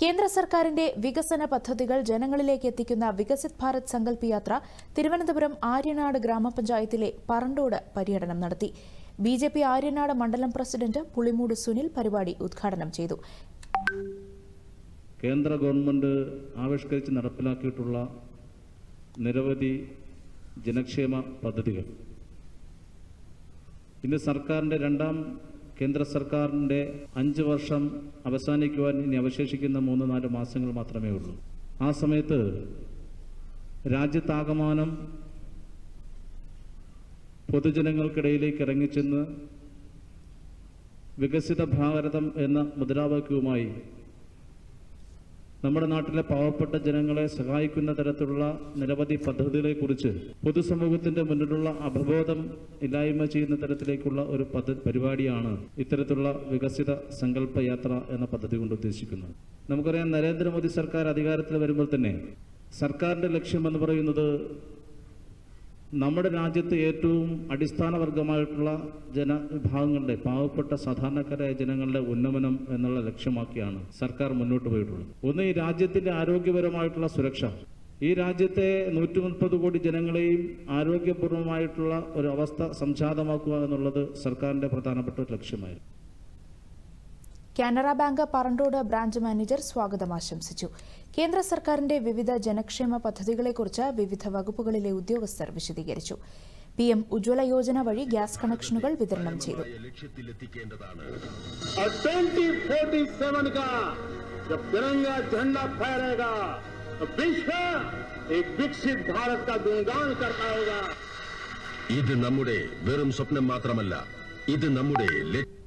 കേന്ദ്ര സർക്കാരിന്റെ വികസന പദ്ധതികൾ ജനങ്ങളിലേക്ക് എത്തിക്കുന്ന വികസിത് ഭാരത് സങ്കല്പ് യാത്ര തിരുവനന്തപുരം ആര്യനാട് ഗ്രാമപഞ്ചായത്തിലെ പറണ്ടോട് പര്യടനം നടത്തി. ബി ജെ പി ആര്യനാട് മണ്ഡലം പ്രസിഡന്റ് പുളിമൂട് സുനിൽ പരിപാടി ഉദ്ഘാടനം ചെയ്തു. കേന്ദ്ര ഗവൺമെന്റ് ആവിഷ്കരിച്ച് നടപ്പിലാക്കിയിട്ടുള്ള നിരവധി ജനക്ഷേമ പദ്ധതികൾ. ഇന്ന് സർക്കാരിന്റെ രണ്ടാം കേന്ദ്ര സർക്കാരിന്റെ അഞ്ച് വർഷം അവസാനിക്കുവാൻ ഇനി അവശേഷിക്കുന്ന മൂന്ന് നാല് മാസങ്ങൾ മാത്രമേ ഉള്ളൂ. ആ സമയത്ത് രാജ്യത്താകമാനം പൊതുജനങ്ങൾക്കിടയിലേക്ക് ഇറങ്ങിച്ചെന്ന് വികസിത ഭാരതം എന്ന മുദ്രാവാക്യവുമായി നമ്മുടെ നാട്ടിലെ പാവപ്പെട്ട ജനങ്ങളെ സഹായിക്കുന്ന തരത്തിലുള്ള നിരവധി പദ്ധതികളെക്കുറിച്ച് പൊതുസമൂഹത്തിന്റെ മുന്നിലുള്ള അവബോധം ഇല്ലായ്മ ചെയ്യുന്ന തരത്തിലേക്കുള്ള ഒരു പരിപാടിയാണ് ഇത്തരത്തിലുള്ള വികസിത സങ്കല്പ യാത്ര എന്ന പദ്ധതി കൊണ്ട് ഉദ്ദേശിക്കുന്നത്. നമുക്കറിയാം നരേന്ദ്രമോദി സർക്കാർ അധികാരത്തിൽ വരുമ്പോൾ തന്നെ സർക്കാരിന്റെ ലക്ഷ്യം എന്ന് പറയുന്നത് നമ്മുടെ രാജ്യത്ത് ഏറ്റവും അടിസ്ഥാന വർഗമായിട്ടുള്ള ജനവിഭാഗങ്ങളുടെ പാവപ്പെട്ട സാധാരണക്കാരായ ജനങ്ങളുടെ ഉന്നമനം എന്നുള്ള ലക്ഷ്യമാക്കിയാണ് സർക്കാർ മുന്നോട്ട് പോയിട്ടുള്ളത്. ഒന്ന് ഈ രാജ്യത്തിന്റെ ആരോഗ്യപരമായിട്ടുള്ള സുരക്ഷ. ഈ രാജ്യത്തെ നൂറ്റി മുപ്പത് കോടി ജനങ്ങളെയും ആരോഗ്യപൂർണമായിട്ടുള്ള ഒരു അവസ്ഥ സംജാതമാക്കുക എന്നുള്ളത് സർക്കാരിന്റെ പ്രധാനപ്പെട്ട ലക്ഷ്യമായിരുന്നു. Canara bank Parandode branch manager സ്വാഗതം ആശംസിച്ചു. കേന്ദ്ര സർക്കാരിന്റെ വിവിധ ജനക്ഷേമ പദ്ധതികളെക്കുറിച്ച് വിവിധ വകുപ്പുകളിലെ ഉദ്യോഗസ്ഥർ വിശദീകരിച്ചു. പി എം ഉജ്ജ്വല യോജന വഴി ഗ്യാസ് കണക്ഷനുകൾ വിതരണം ചെയ്തു. ഇത് നമ്മുടെ വെറും സ്വപ്നം മാത്രമല്ല ഇത് നമ്മുടെ ലക്ഷ്യം.